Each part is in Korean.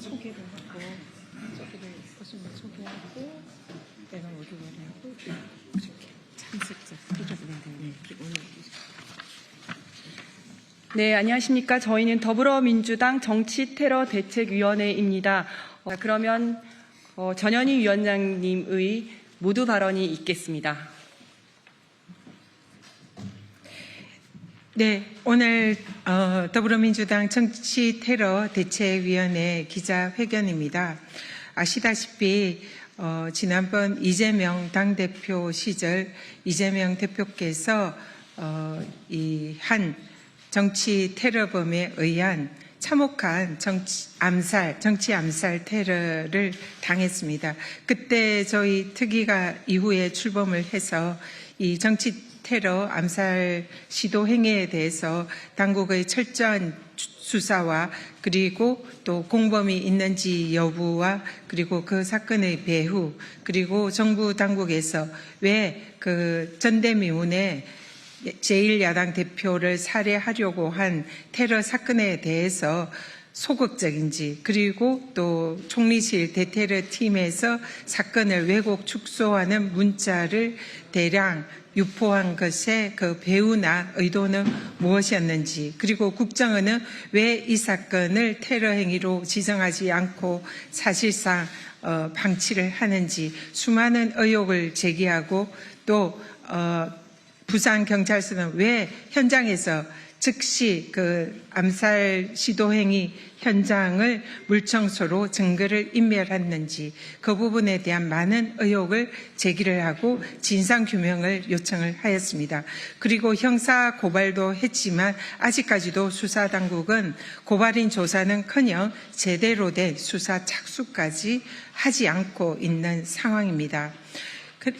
소개를 하고 저기를 보시면 소개하고 내가 어디 가냐고 이렇게 참석자 이렇게 네, 안녕하십니까. 저희는 더불어민주당 정치테러 대책위원회입니다. 어, 그러면 어, 전현희 위원장님의 모두 발언이 있겠습니다. 네, 오늘 어, 더불어민주당 정치 테러 대책위원회 기자회견입니다. 아시다시피 어, 지난번 이재명 당대표 시절 이재명 대표께서 어, 이한 정치 테러범에 의한 참혹한 정치 암살, 정치 암살 테러를 당했습니다. 그때 저희 특위가 이후에 출범을 해서 이 정치 테러 암살 시도 행위에 대해서 당국의 철저한 수사와 그리고 또 공범이 있는지 여부와 그리고 그 사건의 배후 그리고 정부 당국에서 왜 그 전대미운에 제1야당 대표를 살해하려고 한 테러 사건에 대해서 소극적인지 그리고 또 총리실 대테러 팀에서 사건을 왜곡 축소하는 문자를 대량 유포한 것의 그 배우나 의도는 무엇이었는지 그리고 국정원은 왜 이 사건을 테러 행위로 지정하지 않고 사실상 어, 방치를 하는지 수많은 의혹을 제기하고 또 어, 부산 경찰서는 왜 현장에서 즉시 그 암살 시도 행위 현장을 물청소로 증거를 인멸했는지 그 부분에 대한 많은 의혹을 제기를 하고 진상 규명을 요청을 하였습니다. 그리고 형사 고발도 했지만 아직까지도 수사 당국은 고발인 조사는커녕 제대로 된 수사 착수까지 하지 않고 있는 상황입니다. 그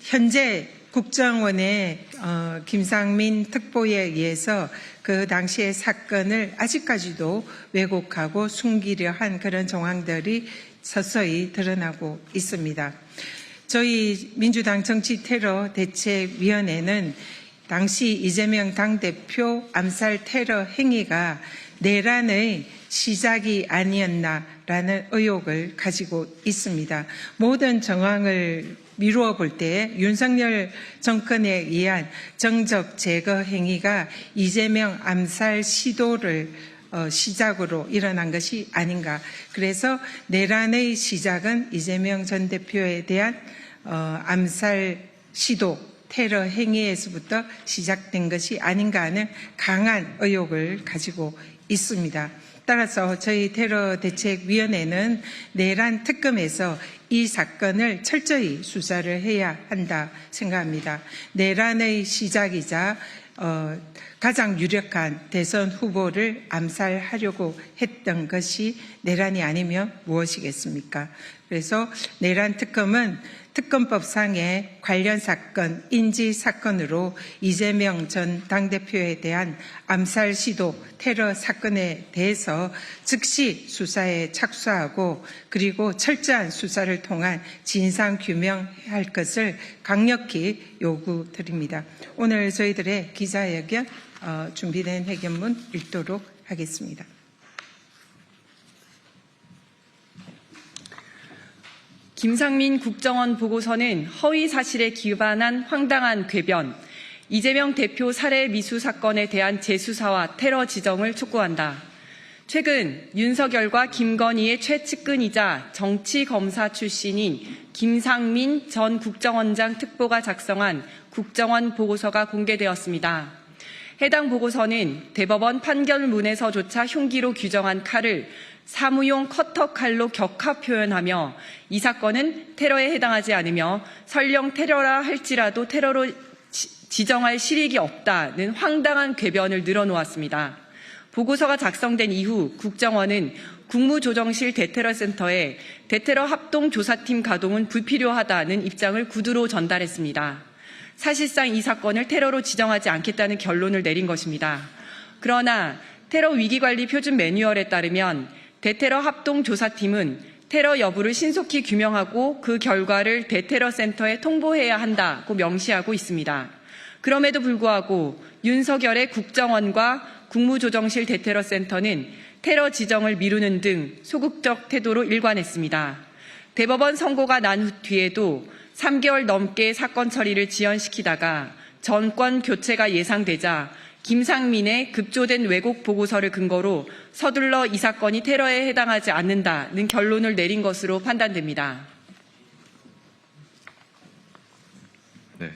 현재 국정원의 어, 김상민 특보에 의해서 그 당시의 사건을 아직까지도 왜곡하고 숨기려 한 그런 정황들이 서서히 드러나고 있습니다. 저희 민주당 정치 테러 대책위원회는 당시 이재명 당대표 암살 테러 행위가 내란의 시작이 아니었나라는 의혹을 가지고 있습니다. 모든 정황을 미루어 볼 때 윤석열 정권에 의한 정적 제거 행위가 이재명 암살 시도를 어, 시작으로 일어난 것이 아닌가. 그래서 내란의 시작은 이재명 전 대표에 대한 어, 암살 시도 테러 행위에서부터 시작된 것이 아닌가 하는 강한 의혹을 가지고 있습니다. 따라서 저희 테러 대책위원회는 내란 특검에서 이 사건을 철저히 수사를 해야 한다 생각합니다. 내란의 시작이자 어, 가장 유력한 대선 후보를 암살하려고 했던 것이 내란이 아니면 무엇이겠습니까? 그래서 내란 특검은 특검법상의 관련 사건, 인지 사건으로 이재명 전 당대표에 대한 암살 시도 테러 사건에 대해서 즉시 수사에 착수하고 그리고 철저한 수사를 통한 진상 규명할 것을 강력히 요구드립니다. 오늘 저희들의 기자회견 어, 준비된 회견문 읽도록 하겠습니다. 김상민 국정원 보고서는 허위 사실에 기반한 황당한 궤변, 이재명 대표 살해 미수 사건에 대한 재수사와 테러 지정을 촉구한다. 최근 윤석열과 김건희의 최측근이자 정치검사 출신인 김상민 전 국정원장 특보가 작성한 국정원 보고서가 공개되었습니다. 해당 보고서는 대법원 판결문에서조차 흉기로 규정한 칼을 사무용 커터 칼로 격하 표현하며 이 사건은 테러에 해당하지 않으며 설령 테러라 할지라도 테러로 지정할 실익이 없다는 황당한 궤변을 늘어놓았습니다. 보고서가 작성된 이후 국정원은 국무조정실 대테러센터에 대테러 합동조사팀 가동은 불필요하다는 입장을 구두로 전달했습니다. 사실상 이 사건을 테러로 지정하지 않겠다는 결론을 내린 것입니다. 그러나 테러 위기관리 표준 매뉴얼에 따르면 대테러 합동조사팀은 테러 여부를 신속히 규명하고 그 결과를 대테러 센터에 통보해야 한다고 명시하고 있습니다. 그럼에도 불구하고 윤석열의 국정원과 국무조정실 대테러 센터는 테러 지정을 미루는 등 소극적 태도로 일관했습니다. 대법원 선고가 난 뒤에도 3개월 넘게 사건 처리를 지연시키다가 정권 교체가 예상되자 김상민의 급조된 왜곡 보고서를 근거로 서둘러 이 사건이 테러에 해당하지 않는다는 결론을 내린 것으로 판단됩니다. 네.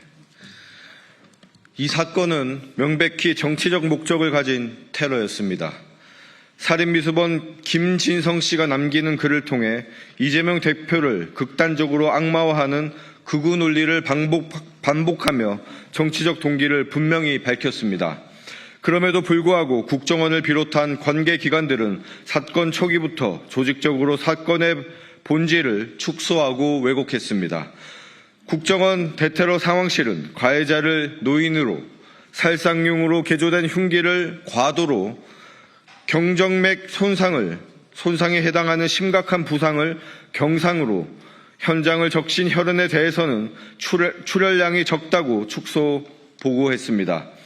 이 사건은 명백히 정치적 목적을 가진 테러였습니다. 살인미수범 김진성 씨가 남기는 글을 통해 이재명 대표를 극단적으로 악마화하는 극우 논리를 반복, 반복하며 정치적 동기를 분명히 밝혔습니다. 그럼에도 불구하고 국정원을 비롯한 관계 기관들은 사건 초기부터 조직적으로 사건의 본질을 축소하고 왜곡했습니다. 국정원 대테러 상황실은 가해자를 노인으로 살상용으로 개조된 흉기를 과도로 경정맥 손상을 손상에 해당하는 심각한 부상을 경상으로 현장을 적신 혈흔에 대해서는 출혈, 출혈량이 적다고 축소 보고했습니다.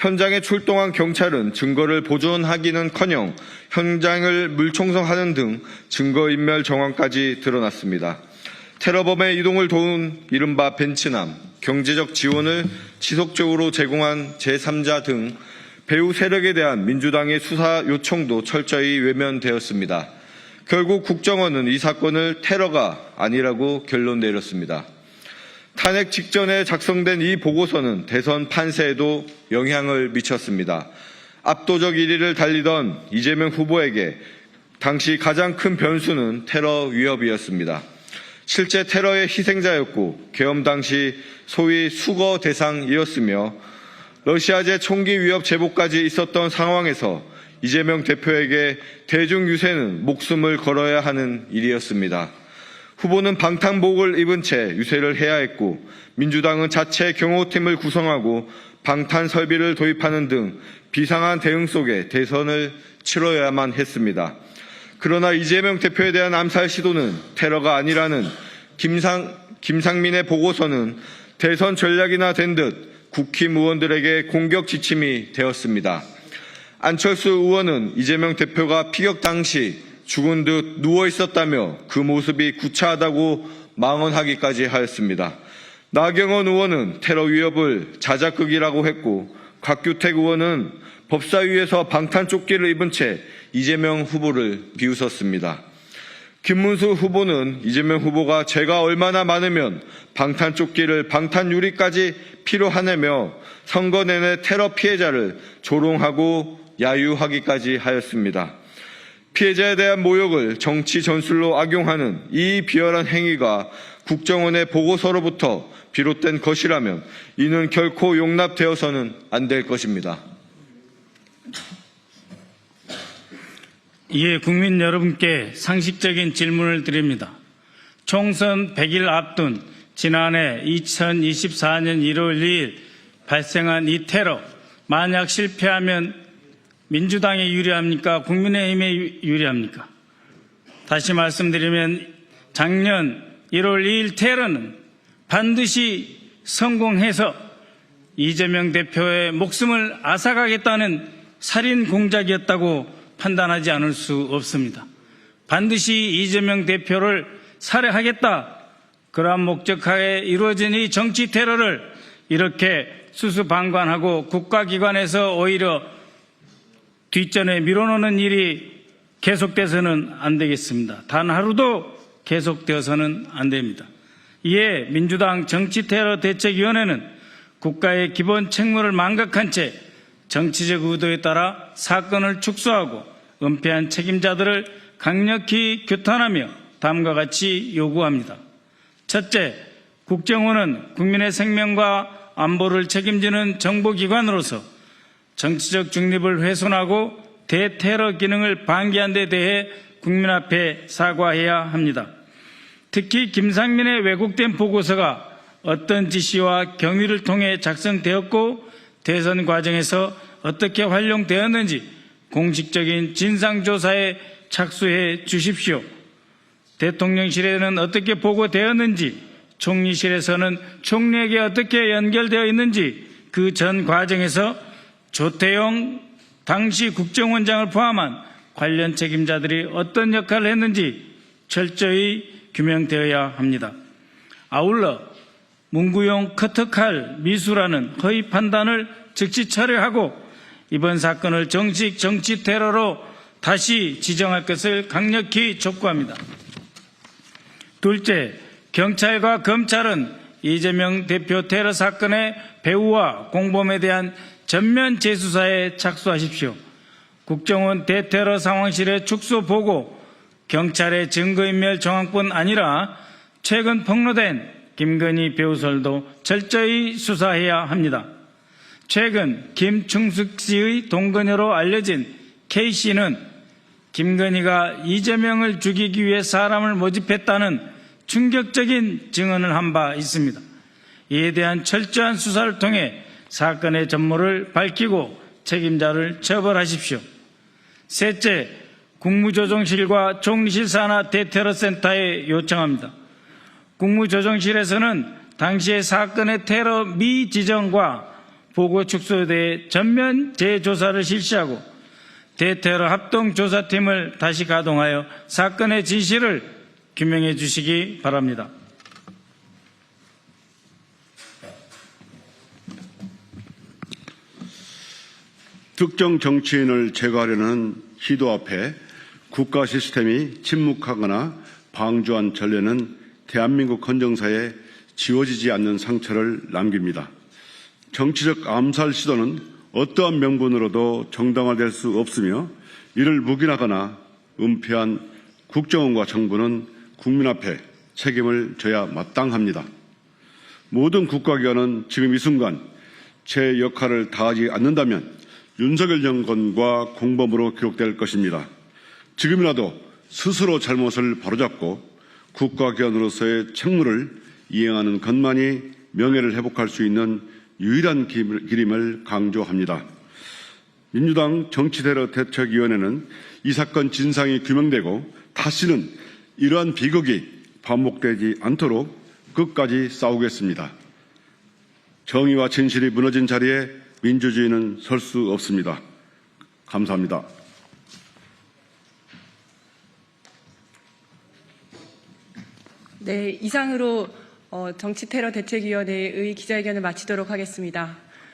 현장에 출동한 경찰은 증거를 보존하기는커녕 현장을 물청소하는 등 증거인멸 정황까지 드러났습니다. 테러범의 이동을 도운 이른바 벤츠남, 경제적 지원을 지속적으로 제공한 제3자 등 배후 세력에 대한 민주당의 수사 요청도 철저히 외면되었습니다. 결국 국정원은 이 사건을 테러가 아니라고 결론 내렸습니다. 탄핵 직전에 작성된 이 보고서는 대선 판세에도 영향을 미쳤습니다. 압도적 1위를 달리던 이재명 후보에게 당시 가장 큰 변수는 테러 위협이었습니다. 실제 테러의 희생자였고 계엄 당시 소위 수거 대상이었으며 러시아제 총기 위협 제보까지 있었던 상황에서 이재명 대표에게 대중 유세는 목숨을 걸어야 하는 일이었습니다. 후보는 방탄복을 입은 채 유세를 해야 했고 민주당은 자체 경호팀을 구성하고 방탄 설비를 도입하는 등 비상한 대응 속에 대선을 치러야만 했습니다. 그러나 이재명 대표에 대한 암살 시도는 테러가 아니라는 김상, 김상민의 보고서는 대선 전략이나 된 듯 국힘 의원들에게 공격 지침이 되었습니다. 안철수 의원은 이재명 대표가 피격 당시 죽은 듯 누워 있었다며 그 모습이 구차하다고 망언하기까지 하였습니다. 나경원 의원은 테러 위협을 자작극이라고 했고 곽규택 의원은 법사위에서 방탄조끼를 입은 채 이재명 후보를 비웃었습니다. 김문수 후보는 이재명 후보가 죄가 얼마나 많으면 방탄조끼를 방탄유리까지 필요하냐며 선거 내내 테러 피해자를 조롱하고 야유하기까지 하였습니다. 피해자에 대한 모욕을 정치 전술로 악용하는 이 비열한 행위가 국정원의 보고서로부터 비롯된 것이라면 이는 결코 용납되어서는 안 될 것입니다. 이에 국민 여러분께 상식적인 질문을 드립니다. 총선 100일 앞둔 지난해 2024년 1월 2일 발생한 이 테러, 만약 실패하면 민주당에 유리합니까? 국민의힘에 유리합니까? 다시 말씀드리면 작년 1월 2일 테러는 반드시 성공해서 이재명 대표의 목숨을 앗아가겠다는 살인 공작이었다고 판단하지 않을 수 없습니다. 반드시 이재명 대표를 살해하겠다. 그러한 목적하에 이루어진 이 정치 테러를 이렇게 수수방관하고 국가기관에서 오히려 뒷전에 밀어놓는 일이 계속돼서는 안 되겠습니다. 단 하루도 계속되어서는 안 됩니다. 이에 민주당 정치테러 대책위원회는 국가의 기본 책무를 망각한 채 정치적 의도에 따라 사건을 축소하고 은폐한 책임자들을 강력히 규탄하며 다음과 같이 요구합니다. 첫째, 국정원은 국민의 생명과 안보를 책임지는 정보기관으로서 정치적 중립을 훼손하고 대테러 기능을 방기한 데 대해 국민 앞에 사과해야 합니다. 특히 김상민의 왜곡된 보고서가 어떤 지시와 경위를 통해 작성되었고 대선 과정에서 어떻게 활용되었는지 공식적인 진상조사에 착수해 주십시오. 대통령실에는 어떻게 보고되었는지, 총리실에서는 총리에게 어떻게 연결되어 있는지 그 전 과정에서 조태용 당시 국정원장을 포함한 관련 책임자들이 어떤 역할을 했는지 철저히 규명되어야 합니다. 아울러 문구용 커터칼 미수라는 허위 판단을 즉시 철회하고 이번 사건을 정식 정치 테러로 다시 지정할 것을 강력히 촉구합니다. 둘째, 경찰과 검찰은 이재명 대표 테러 사건의 배후와 공범에 대한 전면 재수사에 착수하십시오. 국정원 대테러 상황실의 축소 보고 경찰의 증거인멸 정황뿐 아니라 최근 폭로된 김건희 배우설도 철저히 수사해야 합니다. 최근 김충숙 씨의 동거녀로 알려진 K씨는 김건희가 이재명을 죽이기 위해 사람을 모집했다는 충격적인 증언을 한 바 있습니다. 이에 대한 철저한 수사를 통해 사건의 전모를 밝히고 책임자를 처벌하십시오. 셋째, 국무조정실과 총리실 산하 대테러 센터에 요청합니다. 국무조정실에서는 당시의 사건의 테러 미지정과 보고 축소에 대해 전면 재조사를 실시하고 대테러 합동조사팀을 다시 가동하여 사건의 진실을 규명해 주시기 바랍니다. 특정 정치인을 제거하려는 시도 앞에 국가 시스템이 침묵하거나 방조한 전례는 대한민국 헌정사에 지워지지 않는 상처를 남깁니다. 정치적 암살 시도는 어떠한 명분으로도 정당화될 수 없으며 이를 묵인하거나 은폐한 국정원과 정부는 국민 앞에 책임을 져야 마땅합니다. 모든 국가기관은 지금 이 순간 제 역할을 다하지 않는다면 윤석열 정권과 공범으로 기록될 것입니다. 지금이라도 스스로 잘못을 바로잡고 국가기관으로서의 책무를 이행하는 것만이 명예를 회복할 수 있는 유일한 길임을 강조합니다. 민주당 정치대로 대책위원회는 이 사건 진상이 규명되고 다시는 이러한 비극이 반복되지 않도록 끝까지 싸우겠습니다. 정의와 진실이 무너진 자리에 민주주의는 설 수 없습니다. 감사합니다. 네, 이상으로 어, 정치테러 대책위원회의 기자회견을 마치도록 하겠습니다.